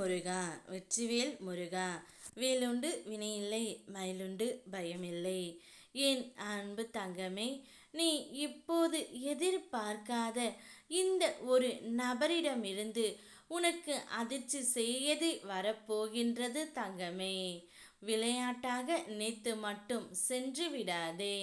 முருகா வெற்றிவேல் முருகா. வேலுண்டு வினையில்லை மயிலுண்டு பயமில்லை. என் அன்பு தங்கமே நீ இப்போது எதிர்பார்க்காத இந்த ஒரு நபரிடமிருந்து உனக்கு அதிர்ச்சி செய்யது வரப்போகின்றது தங்கமே. விளையாட்டாக நினைத்து மட்டும் சென்று விடாதே.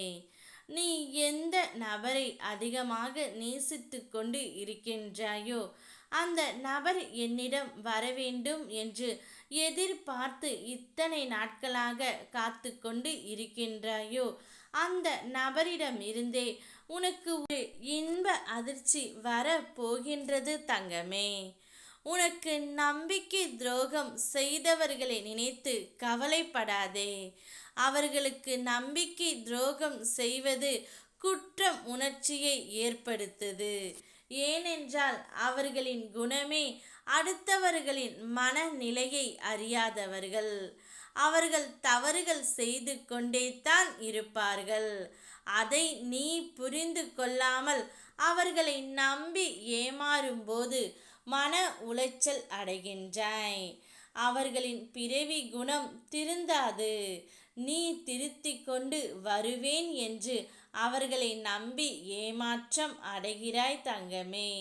நீ எந்த நபரை அதிகமாக நேசித்து கொண்டு இருக்கின்றாயோ அந்த நபர் என்னிடம் வர வேண்டும் என்று எதிர்பார்த்து இத்தனை நாட்களாக காத்து கொண்டு இருக்கின்றாயோ? அந்த நபரிடம் இருந்தே உனக்கு ஒரு இன்ப அதிர்ச்சி வர போகின்றது தங்கமே. உனக்கு நம்பிக்கை துரோகம் செய்தவர்களை நினைத்து கவலைப்படாதே. அவர்களுக்கு நம்பிக்கை துரோகம் செய்வது குற்றம் உணர்ச்சியை ஏற்படுத்தது. ஏனென்றால் அவர்களின் குணமே அடுத்தவர்களின் மனநிலையை அறியாதவர்கள். அவர்கள் தவறுகள் செய்து கொண்டே தான் இருப்பார்கள். அதை நீ புரிந்து கொள்ளாமல் அவர்களை நம்பி ஏமாறும்போது மன உளைச்சல் அடைகின்றாய். அவர்களின் பிறவி குணம் திருந்தாது. நீ திருத்தி கொண்டு வருவேன் என்று அவர்களை நம்பி ஏமாற்றம் அடைகிறாய் தங்கமே.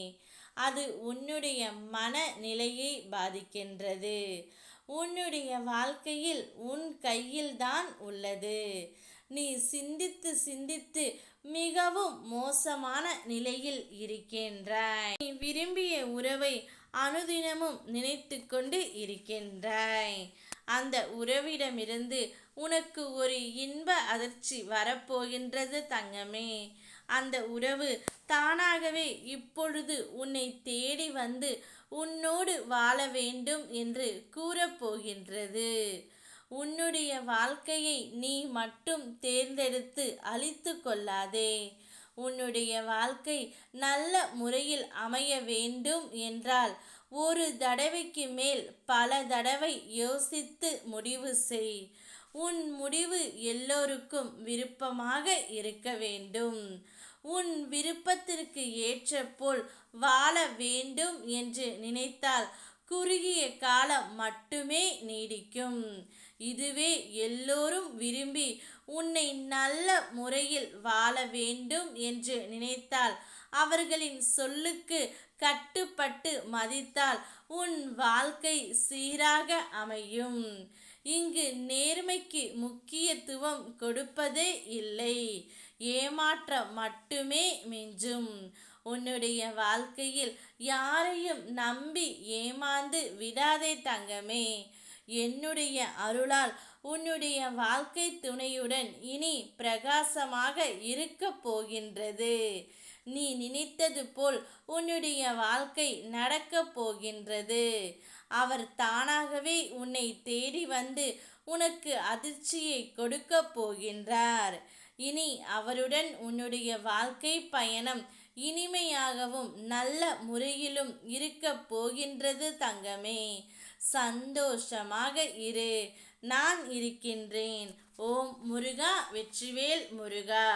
அது உன்னுடைய மனநிலையை பாதிக்கின்றது. உன்னுடைய வாழ்க்கையில் உன் கையில்தான் உள்ளது. நீ சிந்தித்து சிந்தித்து மிகவும் மோசமான நிலையில் இருக்கின்றாய். நீ விரும்பிய உறவை அனுதினமும் நினைத்து கொண்டு இருக்கின்றாய். அந்த உறவிடமிருந்து உனக்கு ஒரு இன்ப அதிர்ச்சி வரப்போகின்றது தங்கமே. அந்த உறவு தானாகவே இப்பொழுது உன்னை தேடி வந்து உன்னோடு வாழ வேண்டும் என்று கூறப்போகின்றது. உன்னுடைய வாழ்க்கையை நீ மட்டும் தேர்ந்தெடுத்து அழித்து கொள்ளாதே. உன்னுடைய வாழ்க்கை நல்ல முறையில் அமைய வேண்டும் என்றால் ஒரு தடவைக்கு மேல் பல தடவை யோசித்து முடிவு செய். உன் முடிவு எல்லோருக்கும் விருப்பமாக இருக்க வேண்டும். உன் விருப்பத்திற்கு ஏற்ற போல் வாழ வேண்டும் என்று நினைத்தால் குறுகிய காலம் மட்டுமே நீடிக்கும். இதுவே எல்லோரும் விரும்பி உன்னை நல்ல முறையில் வாழ வேண்டும் என்று நினைத்தால் அவர்களின் சொல்லுக்கு கட்டுப்பட்டு மதித்தால் உன் வாழ்க்கை சீராக அமையும். இங்கு நேர்மைக்கு முக்கியத்துவம் கொடுப்பதே இல்லை. ஏமாற்றம் மட்டுமே மிஞ்சும். உன்னுடைய வாழ்க்கையில் யாரையும் நம்பி ஏமாந்து விடாதே தங்கமே. என்னுடைய அருளால் உன்னுடைய வாழ்க்கை துணையுடன் இனி பிரகாசமாக இருக்க போகின்றது. நீ நினைத்தது போல் உன்னுடைய வாழ்க்கை நடக்கப் போகின்றது. அவர் தானாகவே உன்னை தேடி வந்து உனக்கு அதிர்ச்சியை கொடுக்க போகின்றார். இனி அவருடன் உன்னுடைய வாழ்க்கை பயணம் இனிமையாகவும் நல்ல முறையிலும் இருக்க போகின்றது தங்கமே. சந்தோஷமாக இரு. நான் இருக்கின்றேன். ஓம் முருகா வெற்றிவேல் முருகா.